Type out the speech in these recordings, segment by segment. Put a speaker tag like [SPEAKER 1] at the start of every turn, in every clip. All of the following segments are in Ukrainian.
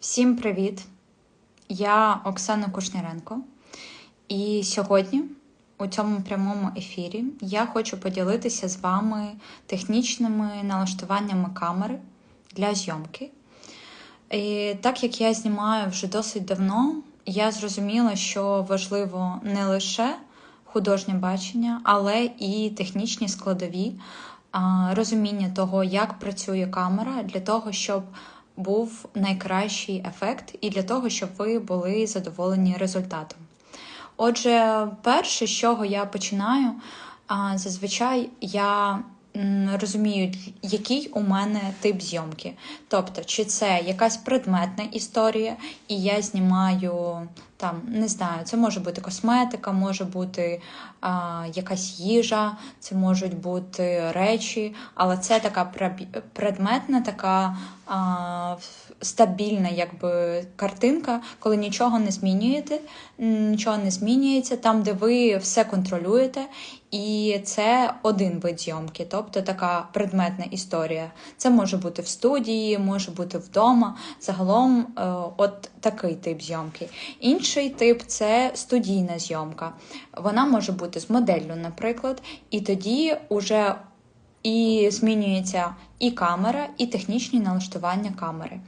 [SPEAKER 1] Всім привіт! Я Оксана Кушніренко, і сьогодні у цьому прямому ефірі я хочу поділитися з вами технічними налаштуваннями камери для зйомки. І так як я знімаю вже досить давно, я зрозуміла, що важливо не лише художнє бачення, але і технічні складові розуміння того, як працює камера, для того, щоб був найкращий ефект, і для того, щоб ви були задоволені результатом. Отже, перше, з чого я починаю, зазвичай я розумію, який у мене тип зйомки. Тобто, чи це якась предметна історія, і я знімаю там, не знаю, це може бути косметика, може бути а, якась їжа, це можуть бути речі, але це така предметна, така а, стабільна якби, картинка, коли нічого не змінюєте, нічого не змінюється, там, де ви все контролюєте, і це один вид зйомки, тобто така предметна історія. Це може бути в студії, може бути вдома. Загалом, е, от такий тип зйомки. Інший тип це студійна зйомка. Вона може бути з моделлю, наприклад, і тоді уже і змінюється і камера, і технічні налаштування камери.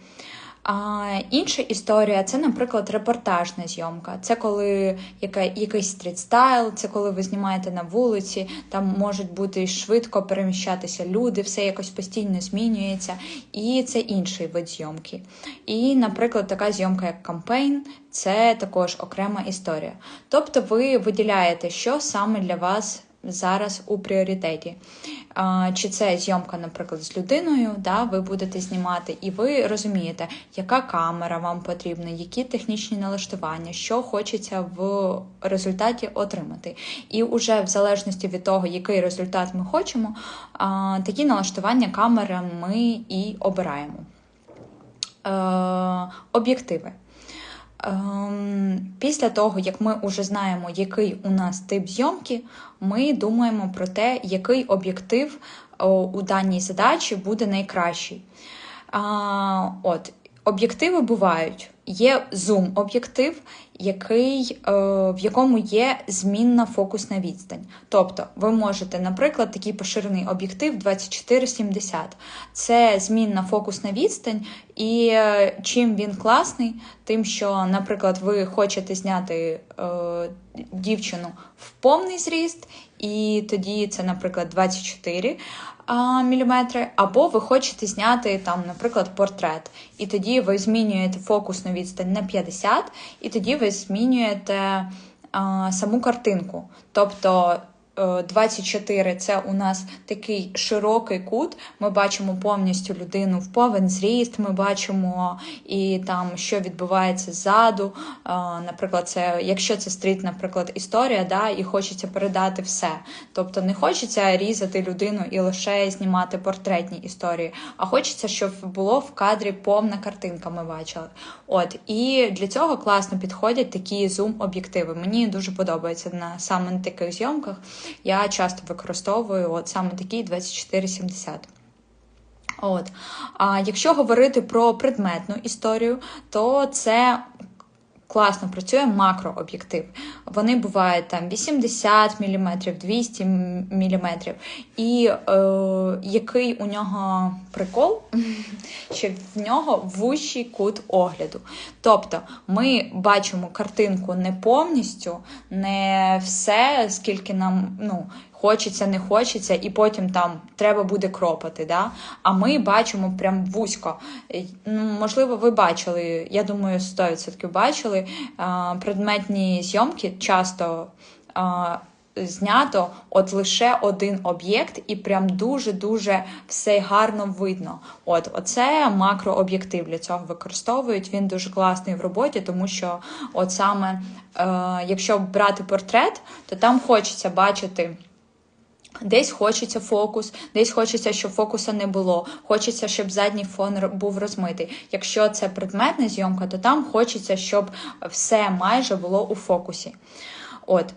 [SPEAKER 1] А інша історія це, наприклад, репортажна зйомка. Це коли яка, якийсь стрітстайл, це коли ви знімаєте на вулиці, там можуть бути швидко переміщатися люди, все якось постійно змінюється, і це інший вид зйомки. І, наприклад, така зйомка, як кампейн, це також окрема історія. Тобто ви виділяєте, що саме для вас зараз у пріоритеті. Чи це зйомка, наприклад, з людиною, да, ви будете знімати, і ви розумієте, яка камера вам потрібна, які технічні налаштування, що хочеться в результаті отримати. І вже в залежності від того, який результат ми хочемо, такі налаштування камери ми і обираємо. Е, Об'єктиви. Ем, Після того, як ми вже знаємо, який у нас тип зйомки, ми думаємо про те, який об'єктив у даній задачі буде найкращий. А, От, Об'єктиви бувають. Є зум-об'єктив, який, е, в якому є змінна фокусна відстань. Тобто, ви можете, наприклад, такий поширений об'єктив 2470. Це змінна фокусна відстань, і е, чим він класний, тим, що, наприклад, ви хочете зняти е, дівчину в повний зріст, і тоді це, наприклад, 24 мм, або ви хочете зняти там, наприклад, портрет. І тоді ви змінюєте фокусну відстань на 50, і тоді ви змінюєте саму картинку. Тобто 24 це у нас такий широкий кут. Ми бачимо повністю людину в повен зріст, ми бачимо і там, що відбувається ззаду. Наприклад, це якщо це стріт, наприклад, історія, да, і хочеться передати все. Тобто не хочеться різати людину і лише знімати портретні історії, а хочеться, щоб було в кадрі повна картинка. Ми бачили. От і для цього класно підходять такі зум-об'єктиви. Мені дуже подобається на саме на таких зйомках я часто використовую от саме такий 2470. От. А якщо говорити про предметну історію, то це класно працює макрооб'єктив. Вони бувають там 80 мм, 200 мм. І е, який у нього прикол, що в нього вущий кут огляду. Тобто ми бачимо картинку не повністю, не все, скільки нам. ну, Хочеться, не хочеться, і потім там треба буде кропати. Да? А ми бачимо прям вузько. Ну, Можливо, ви бачили, я думаю, 100% бачили предметні зйомки часто. Знято от лише один об'єкт, і прям дуже-дуже все гарно видно. От Оце макрооб'єктив для цього використовують. Він дуже класний в роботі, тому що, от саме, е, якщо брати портрет, то там хочеться бачити. Десь хочеться фокус, десь хочеться, щоб фокуса не було. Хочеться, щоб задній фон був розмитий. Якщо це предметна зйомка, то там хочеться, щоб все майже було у фокусі. От.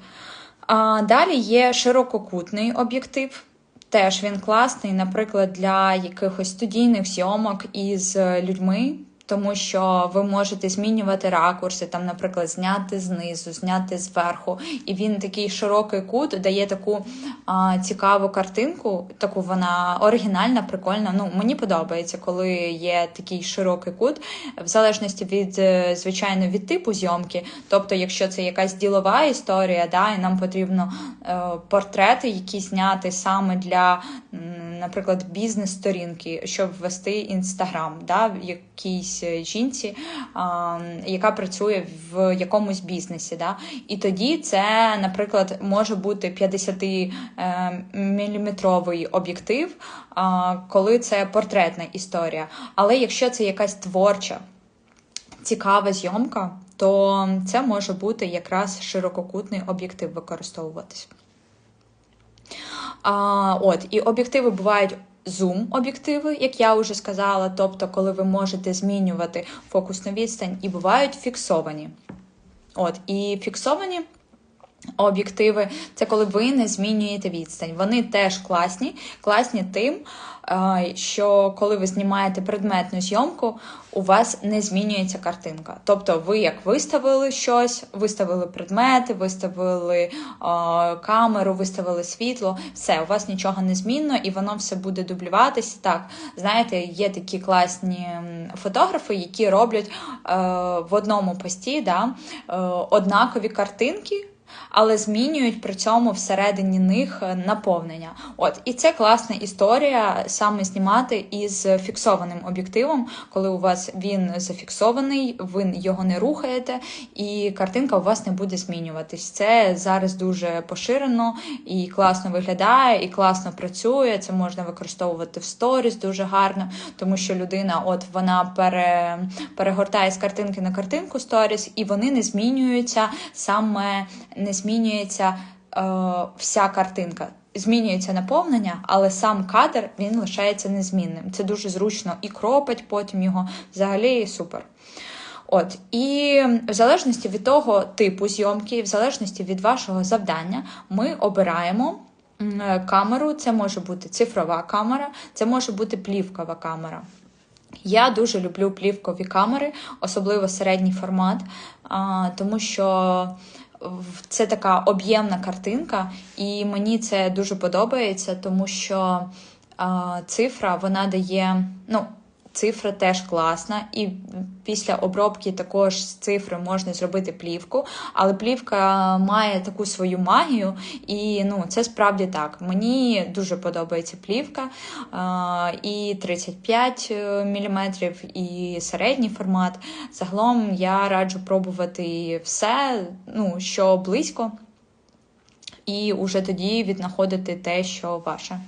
[SPEAKER 1] А Далі є ширококутний об'єктив. Теж він класний, наприклад, для якихось студійних зйомок із людьми. Тому що ви можете змінювати ракурси, там, наприклад, зняти знизу, зняти зверху. І він такий широкий кут дає таку а, цікаву картинку, таку вона оригінальна, прикольна. Ну, Мені подобається, коли є такий широкий кут, в залежності від, е, звичайно, від типу зйомки. Тобто, якщо це якась ділова історія, да, і нам потрібно е, портрети, які зняти саме для наприклад, бізнес-сторінки, щоб ввести інстаграм, да, якійсь жінці, яка працює в якомусь бізнесі. Да. І тоді це, наприклад, може бути 50-міліметровий об'єктив, коли це портретна історія. Але якщо це якась творча, цікава зйомка, то це може бути якраз ширококутний об'єктив використовуватись. А, От, І об'єктиви бувають зум-об'єктиви, як я вже сказала, тобто, коли ви можете змінювати фокусну відстань, і бувають фіксовані. От, І фіксовані об'єктиви це коли ви не змінюєте відстань. Вони теж класні, класні тим, що коли ви знімаєте предметну зйомку, у вас не змінюється картинка. Тобто, ви як виставили щось, виставили предмети, виставили камеру, виставили світло, все, у вас нічого не змінно, і воно все буде дублюватися. Так, знаєте, є такі класні фотографи, які роблять е, в одному пості да, е, однакові картинки але змінюють при цьому всередині них е, наповнення. От і це класна історія саме знімати із фіксованим об'єктивом, коли у вас він зафіксований, ви його не рухаєте, і картинка у вас не буде змінюватись. Це зараз дуже поширено і класно виглядає, і класно працює. Це можна використовувати в сторіс дуже гарно, тому що людина, от вона пере, перегортає з картинки на картинку сторіс, і вони не змінюються саме не змінюється е, вся картинка. Змінюється наповнення, але сам кадр він лишається незмінним. Це дуже зручно і кропить потім його взагалі супер. От, І в залежності від того типу зйомки, в залежності від вашого завдання, ми обираємо камеру. Це може бути цифрова камера, це може бути плівкова камера. Я дуже люблю плівкові камери, особливо середній формат, тому що це така об'ємна картинка, і мені це дуже подобається, тому що цифра вона дає. ну, Цифра теж класна, і після обробки також з цифри можна зробити плівку, але плівка має таку свою магію, і ну, це справді так. Мені дуже подобається плівка і 35 е, мм, і середній формат. Загалом я раджу пробувати все, ну, що близько, і вже тоді віднаходити те, що ваше.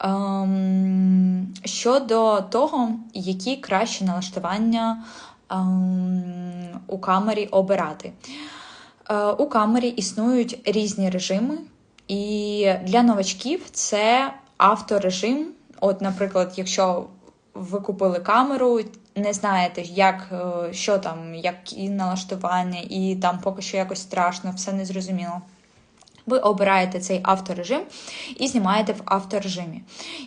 [SPEAKER 1] Ем, щодо того, які кращі налаштування ем, у камері обирати. Е, у камері існують різні режими, і для новачків це авторежим. От, наприклад, якщо ви купили камеру, не знаєте, як, е, що там, які налаштування, і там поки що якось страшно, все незрозуміло. Ви обираєте цей авторежим і знімаєте в авторежимі.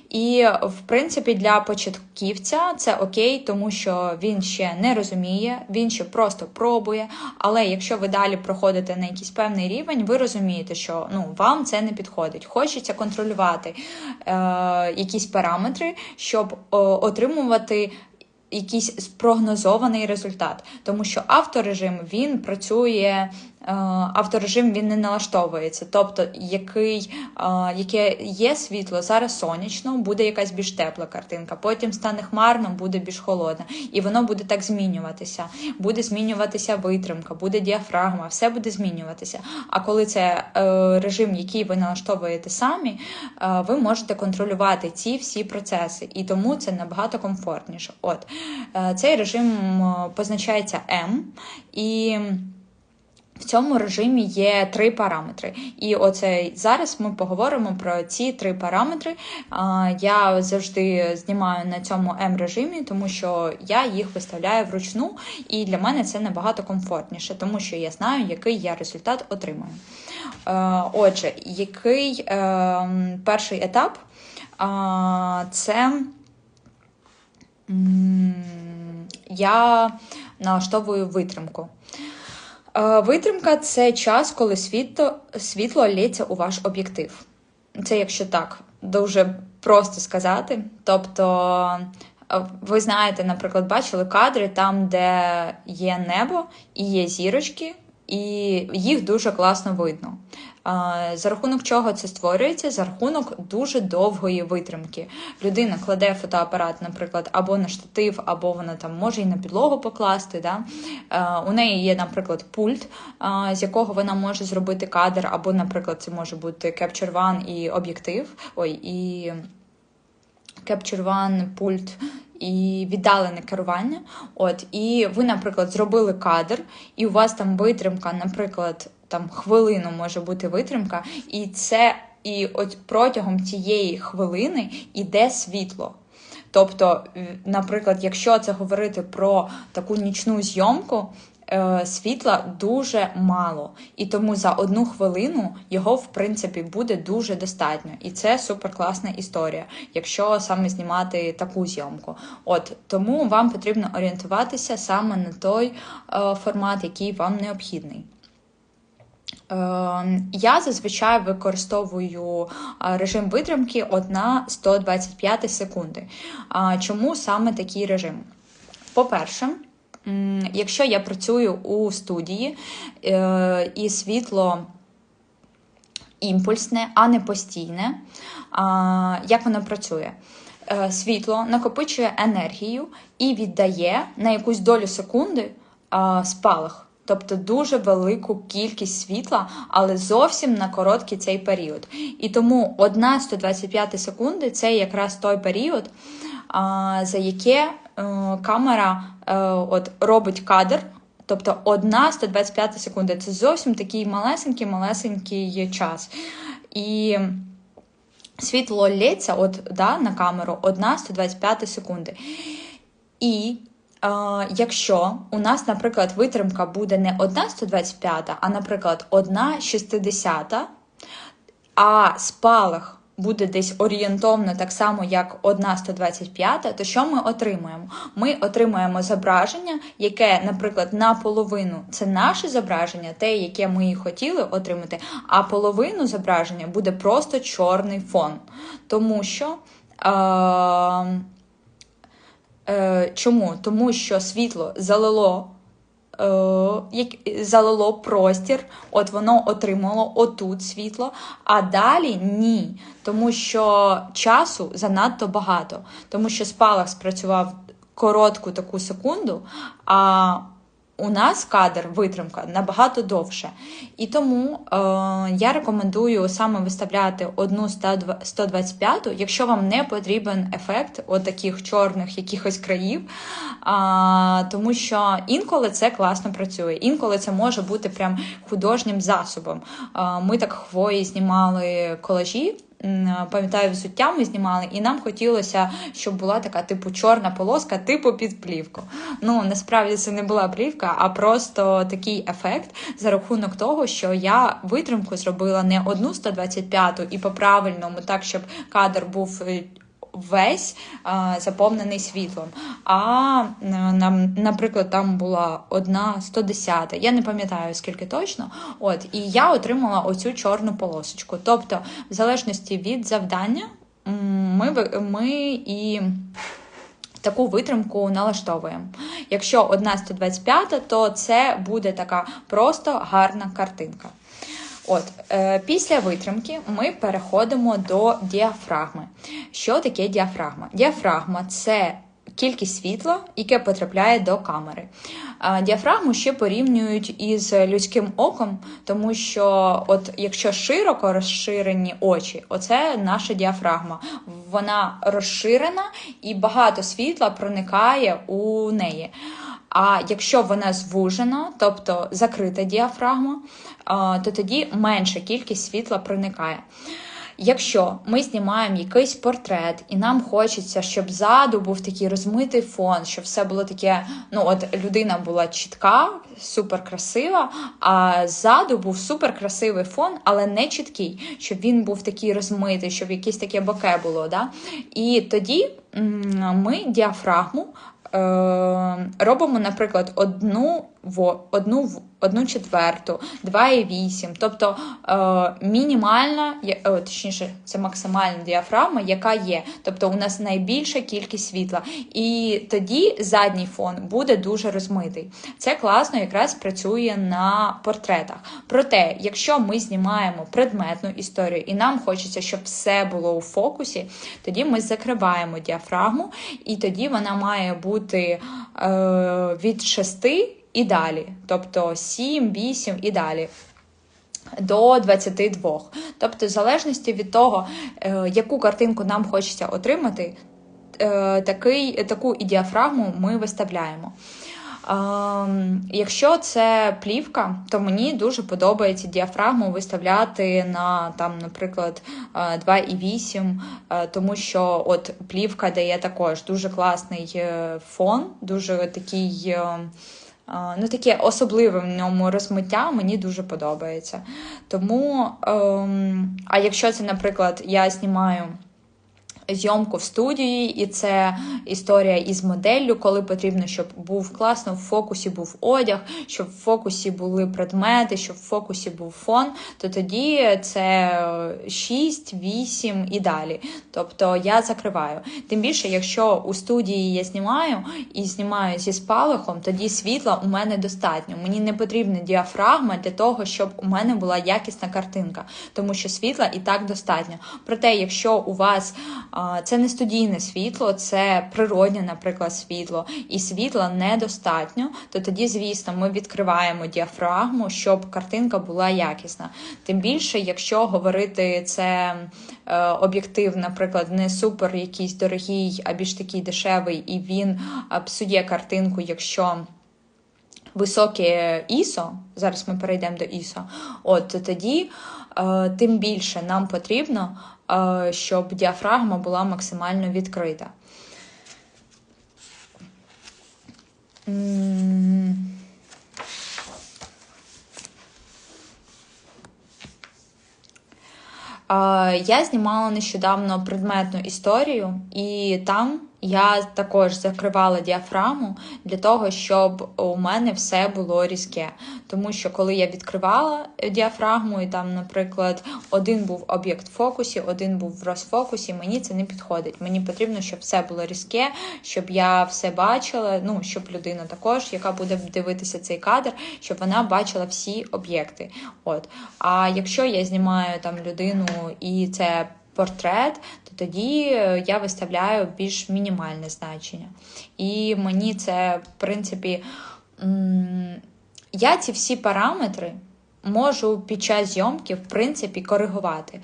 [SPEAKER 1] І, в принципі, для початківця це окей, тому що він ще не розуміє, він ще просто пробує. Але якщо ви далі проходите на якийсь певний рівень, ви розумієте, що ну, вам це не підходить. Хочеться контролювати е, якісь параметри, щоб е, отримувати якийсь спрогнозований результат, тому що авторежим він працює. Е, авторежим він не налаштовується. Тобто, який, е, яке є світло, зараз сонячно, буде якась більш тепла картинка, потім стане хмарно, буде більш холодна. І воно буде так змінюватися. Буде змінюватися витримка, буде діафрагма, все буде змінюватися. А коли це е, режим, який ви налаштовуєте самі, ви можете контролювати ці всі процеси. І тому це набагато комфортніше. От Цей режим позначається М. і в цьому режимі є три параметри. І оце зараз ми поговоримо про ці три параметри. Я завжди знімаю на цьому М-режимі, тому що я їх виставляю вручну, і для мене це набагато комфортніше, тому що я знаю, який я результат отримую. Отже, який ем, перший етап це я налаштовую витримку. Е, Витримка це час, коли світло, світло лється у ваш об'єктив. Це якщо так, дуже просто сказати. Тобто, е, ви знаєте, наприклад, бачили кадри там, де є небо і є зірочки, і їх дуже класно видно. За рахунок чого це створюється? За рахунок дуже довгої витримки. Людина кладе фотоапарат, наприклад, або на штатив, або вона там може і на підлогу покласти. Да? Е, У неї є, наприклад, пульт, з якого вона може зробити кадр, або, наприклад, це може бути Capture One і об'єктив. Ой, і Capture One, пульт і віддалене керування. От, і ви, наприклад, зробили кадр, і у вас там витримка, наприклад, там хвилину може бути витримка, і це і от протягом цієї хвилини йде світло. Тобто, наприклад, якщо це говорити про таку нічну зйомку, е, світла дуже мало, і тому за одну хвилину його в принципі буде дуже достатньо. І це суперкласна історія, якщо саме знімати таку зйомку. От тому вам потрібно орієнтуватися саме на той е, формат, який вам необхідний. Е, Я зазвичай використовую е, режим витримки 1 125 секунди. Чому саме такий режим? По-перше, якщо я працюю у студії е, і світло імпульсне, а не постійне, як воно працює? Е, Світло накопичує енергію і віддає на якусь долю секунди спалах. Тобто дуже велику кількість світла, але зовсім на короткий цей період. І тому 1 125 секунди це якраз той період, за яке е, камера е, от, робить кадр. Тобто 1 125 секунди це зовсім такий малесенький-малесенький час. І світло лється от, да, на камеру 1 125 секунди. І якщо у нас, наприклад, витримка буде не 1 125, а, наприклад, 1 60, а спалах буде десь орієнтовно так само, як 1 125, то що ми отримуємо? Ми отримуємо зображення, яке, наприклад, наполовину це наше зображення, те, яке ми і хотіли отримати, а половину зображення буде просто чорний фон. Тому що. Е- Е, Чому? Тому що світло залило е, залило простір, от воно отримало отут світло, а далі ні. Тому що часу занадто багато, тому що спалах спрацював коротку таку секунду, а у нас кадр, витримка набагато довше. І тому е, я рекомендую саме виставляти одну 125, якщо вам не потрібен ефект от таких чорних якихось країв. Е, тому що інколи це класно працює, інколи це може бути прям художнім засобом. Е, ми так хвої знімали колажі пам'ятаю, взуття ми знімали, і нам хотілося, щоб була така типу чорна полоска, типу під плівку. Ну насправді це не була плівка, а просто такий ефект за рахунок того, що я витримку зробила не одну 125 і по правильному, так щоб кадр був е, весь а, заповнений світлом. А нам, наприклад, там була одна 110, я не пам'ятаю скільки точно. От, І я отримала оцю чорну полосочку. Тобто, в залежності від завдання, ми, ми і. Таку витримку налаштовуємо. Якщо одна 125, то це буде така просто гарна картинка. От, е, Після витримки ми переходимо до діафрагми. Що таке діафрагма? Діафрагма це кількість світла, яке потрапляє до камери. Е, діафрагму ще порівнюють із людським оком, тому що, от якщо широко розширені очі, оце наша діафрагма. Вона розширена і багато світла проникає у неї. А якщо вона звужена, тобто закрита діафрагма, то тоді менша кількість світла проникає. Якщо ми знімаємо якийсь портрет, і нам хочеться, щоб ззаду був такий розмитий фон, щоб все було таке, ну от людина була чітка, супер красива, а ззаду був супер красивий фон, але не чіткий, щоб він був такий розмитий, щоб якесь таке боке було. Да? І тоді ми діафрагму робимо, наприклад, одну в одну в одну четверту, 2,8. Тобто е, мінімальна, е, точніше, це максимальна діафрагма, яка є. Тобто у нас найбільша кількість світла. І тоді задній фон буде дуже розмитий. Це класно якраз працює на портретах. Проте, якщо ми знімаємо предметну історію і нам хочеться, щоб все було у фокусі, тоді ми закриваємо діафрагму, і тоді вона має бути е, від 6 і далі. Тобто 7, 8 і далі. До 22. Тобто, в залежності від того, е, яку картинку нам хочеться отримати, е, такий, таку і діафрагму ми виставляємо. Ем, якщо це плівка, то мені дуже подобається діафрагму виставляти на, там, наприклад, 2,8, е, тому що от плівка дає також дуже класний фон, дуже такий. Ну, таке особливе в ньому розмиття мені дуже подобається. Тому, ем, а якщо це, наприклад, я знімаю зйомку в студії, і це історія із моделлю, коли потрібно, щоб був класно в фокусі був одяг, щоб в фокусі були предмети, щоб в фокусі був фон, то тоді це 6, 8 і далі. Тобто я закриваю. Тим більше, якщо у студії я знімаю і знімаю зі спалахом, тоді світла у мене достатньо. Мені не потрібна діафрагма для того, щоб у мене була якісна картинка, тому що світла і так достатньо. Проте, якщо у вас це не студійне світло, це природнє, наприклад, світло, і світла недостатньо, то тоді, звісно, ми відкриваємо діафрагму, щоб картинка була якісна. Тим більше, якщо говорити це е, об'єктив, наприклад, не супер якийсь дорогий, а більш такий дешевий, і він псує картинку, якщо. Високе ІСО, зараз ми перейдемо до ІСО, от тоді е, тим більше нам потрібно Е, щоб діафрагма була максимально відкрита. Я знімала нещодавно предметну історію, і там я також закривала діафрагму для того, щоб у мене все було різке. Тому що коли я відкривала діафрагму, і там, наприклад, один був об'єкт в фокусі, один був в розфокусі, мені це не підходить. Мені потрібно, щоб все було різке, щоб я все бачила. Ну, щоб людина також, яка буде дивитися цей кадр, щоб вона бачила всі об'єкти. От. А якщо я знімаю там людину і це портрет, то тоді е, я виставляю більш мінімальне значення. І мені це, в принципі, я ці всі параметри можу під час зйомки, в принципі, коригувати.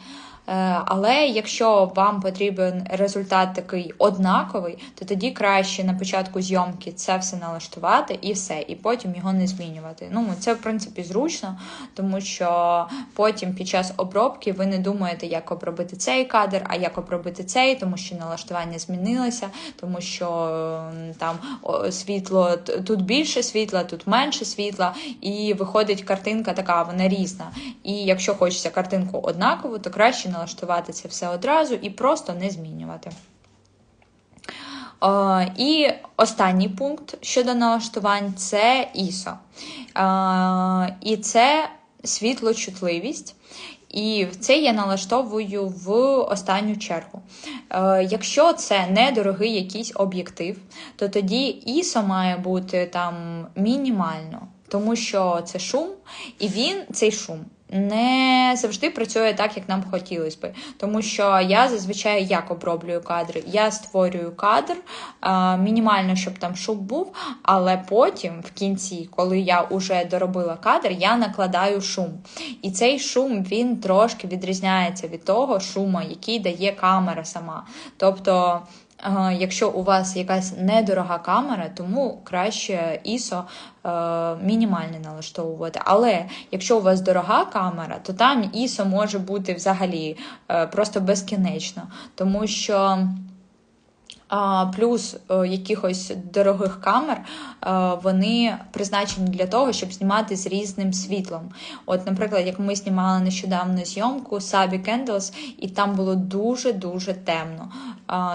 [SPEAKER 1] Е, але якщо вам потрібен результат такий однаковий, то тоді краще на початку зйомки це все налаштувати і все, і потім його не змінювати. Ну, це, в принципі, зручно, тому що потім під час обробки ви не думаєте, як обробити цей кадр, а як обробити цей, тому що налаштування змінилося, тому що там світло тут більше світла, тут менше світла, і виходить картинка така, вона різна. І якщо хочеться картинку однакову, то краще налаштувати це все одразу і просто не змінювати. О, і останній пункт щодо налаштувань це ISO. О, і це світлочутливість. І це я налаштовую в останню чергу. Е, Якщо це недорогий якийсь об'єктив, то тоді ISO має бути там мінімально, тому що це шум, і він цей шум не завжди працює так, як нам хотілося би. Тому що я зазвичай як оброблюю кадри. Я створюю кадр мінімально, щоб там шум був, але потім, в кінці, коли я вже доробила кадр, я накладаю шум. І цей шум він трошки відрізняється від того шуму, який дає камера сама. Тобто Якщо у вас якась недорога камера, тому краще ISO е, мінімальне налаштовувати. Але якщо у вас дорога камера, то там ISO може бути взагалі е, просто безкінечно, тому що Плюс е, якихось дорогих камер е, вони призначені для того, щоб знімати з різним світлом. От, наприклад, як ми знімали нещодавно зйомку Sabi Candles, і там було дуже-дуже темно.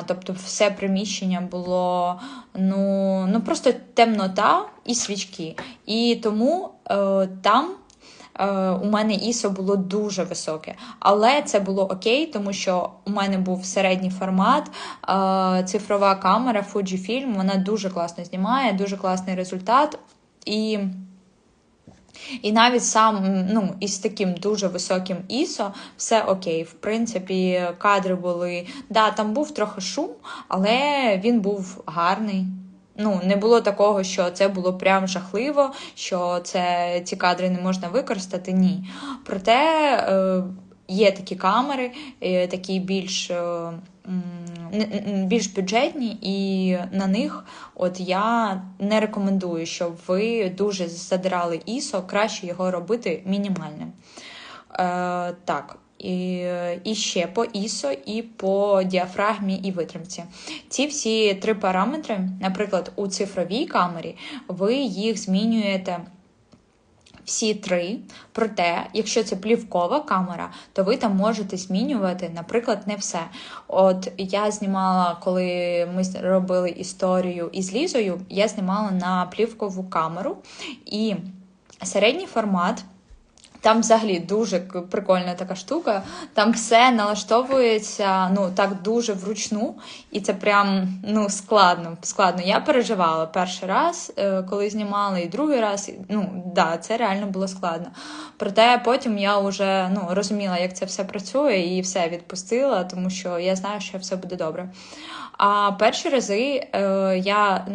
[SPEAKER 1] Тобто, все приміщення було ну, ну просто темнота і свічки. І тому е, там. Е, у мене ISO було дуже високе. Але це було окей, тому що у мене був середній формат, е, цифрова камера Fujifilm, вона дуже класно знімає, дуже класний результат. І і навіть сам ну, із таким дуже високим ISO все окей. В принципі, кадри були. Да, там був трохи шум, але він був гарний. Ну, не було такого, що це було прям жахливо, що це ці кадри не можна використати. Ні. Проте е, є такі камери, е, такі більш е, більш бюджетні, і на них от я не рекомендую, щоб ви дуже задирали ISO, краще його робити мінімальним. Е, Так. І і ще по ISO, і по діафрагмі і витримці. Ці всі три параметри, наприклад, у цифровій камері, ви їх змінюєте. Всі три, проте, якщо це плівкова камера, то ви там можете змінювати, наприклад, не все. От я знімала, коли ми робили історію із Лізою, я знімала на плівкову камеру і середній формат. Там взагалі дуже прикольна така штука. Там все налаштовується ну так дуже вручну, і це прям ну складно. складно. Я переживала перший раз, е, коли знімала, і другий раз. Ну да, це реально було складно. Проте потім я вже ну, розуміла, як це все працює, і все відпустила, тому що я знаю, що все буде добре. А перші рази е, я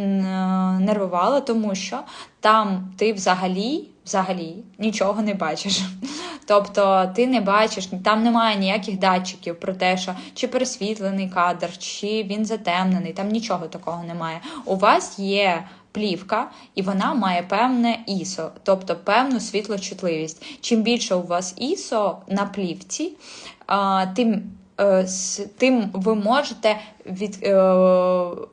[SPEAKER 1] нервувала, тому що там ти взагалі взагалі нічого не бачиш. Тобто ти не бачиш, там немає ніяких датчиків про те, що чи пересвітлений кадр, чи він затемнений, там нічого такого немає. У вас є плівка, і вона має певне ІСО, тобто певну світлочутливість. Чим більше у вас ІСО на плівці, тим е, Тим ви можете від, е,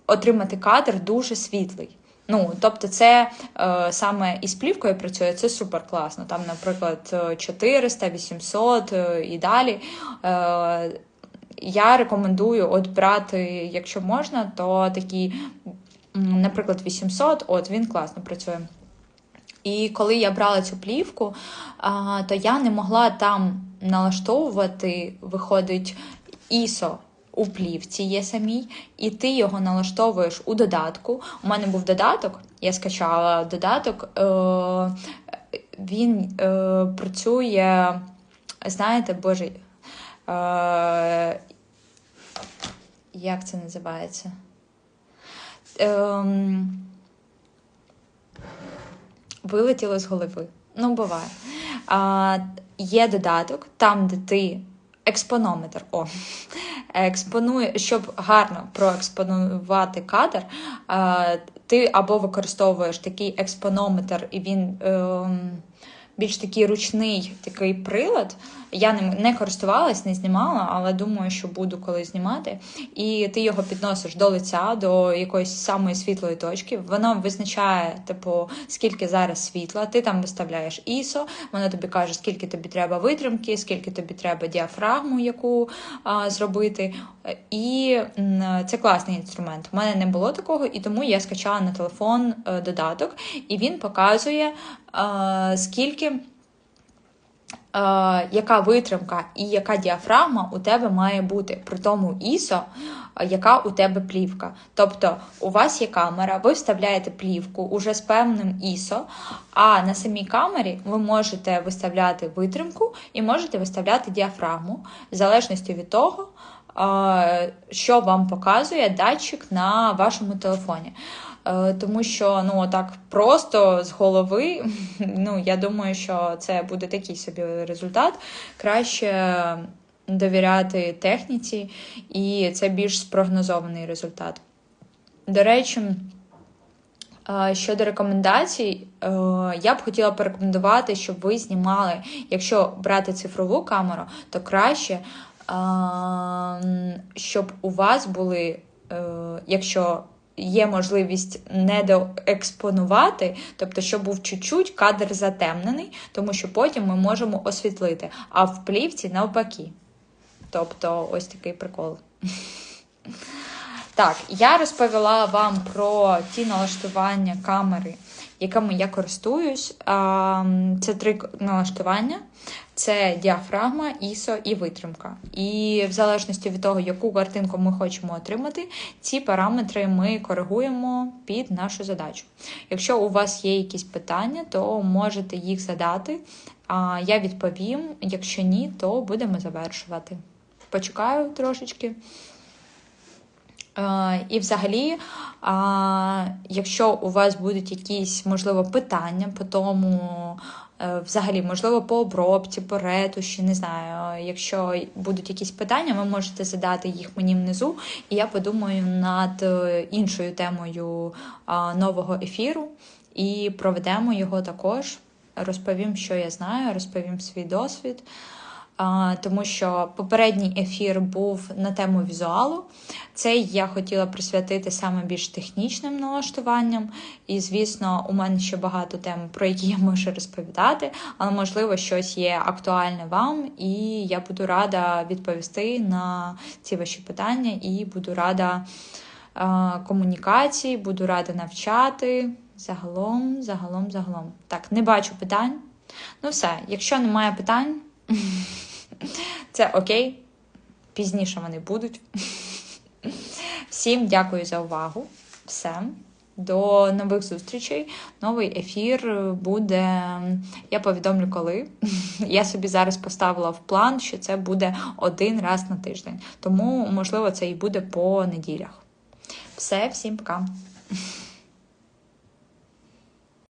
[SPEAKER 1] отримати кадр дуже світлий. Ну, тобто, це е, саме із плівкою працює, це супер класно. Там, наприклад, 400, 800 е, і далі. Е, Я рекомендую от брати, якщо можна, то такі, наприклад, 800, от він класно працює. І коли я брала цю плівку, то я не могла там налаштовувати, виходить, ISO у плівці є самій, і ти його налаштовуєш у додатку. У мене був додаток, я скачала додаток, е, він е, працює, знаєте, боже, е, як це називається? Ем, вилетіло з голови. Ну, буває. А, Є додаток, там, де ти експонометр. О, експонує, щоб гарно проекспонувати кадр, ти або використовуєш такий експонометр, і він. Ем, більш такий ручний такий прилад. Я ним не користувалась, не знімала, але думаю, що буду колись знімати. І ти його підносиш до лиця, до якоїсь самої світлої точки. Воно визначає, типу, скільки зараз світла. Ти там виставляєш ISO, воно тобі каже, скільки тобі треба витримки, скільки тобі треба діафрагму, яку а, зробити. І це класний інструмент. У мене не було такого, і тому я скачала на телефон е, додаток, і він показує скільки. Яка витримка і яка діафрагма у тебе має бути при тому ISO, яка у тебе плівка. Тобто у вас є камера, ви вставляєте плівку уже з певним ISO, а на самій камері ви можете виставляти витримку і можете виставляти діафрагму, в залежності від того, що вам показує датчик на вашому телефоні. Е, тому що ну так просто з голови, ну я думаю, що це буде такий собі результат. Краще довіряти техніці, і це більш спрогнозований результат. До речі, е, щодо рекомендацій, е, я б хотіла порекомендувати, щоб ви знімали, якщо брати цифрову камеру, то краще, щоб у вас були якщо є можливість не доекспонувати, тобто, щоб був чуть-чуть кадр затемнений, тому що потім ми можемо освітлити. А в плівці навпаки. Тобто, ось такий прикол. Так, я розповіла вам про ті налаштування камери, якими я користуюсь. Це три налаштування: це діафрагма, ISO і витримка. І в залежності від того, яку картинку ми хочемо отримати, ці параметри ми коригуємо під нашу задачу. Якщо у вас є якісь питання, то можете їх задати. А я відповім. Якщо ні, то будемо завершувати. Почекаю трошечки. Е, І взагалі, якщо у вас будуть якісь, можливо, питання по тому, е, взагалі, можливо, по обробці, по ретуші, не знаю, якщо будуть якісь питання, ви можете задати їх мені внизу, і я подумаю над е, іншою темою нового ефіру і проведемо його також. Розповім, що я знаю, розповім свій досвід. Тому що попередній ефір був на тему візуалу. Цей я хотіла присвятити саме більш технічним налаштуванням. І, звісно, у мене ще багато тем, про які я можу розповідати, але, можливо, щось є актуальне вам, і я буду рада відповісти на ці ваші питання і буду рада комунікації, буду рада навчати. Загалом, загалом, загалом. Так, не бачу питань. Ну, все, якщо немає питань. Це окей, пізніше вони будуть. Всім дякую за увагу. Все. До нових зустрічей. Новий ефір буде. Я повідомлю, коли. Я собі зараз поставила в план, що це буде один раз на тиждень. Тому, можливо, це і буде по неділях. Все, всім пока.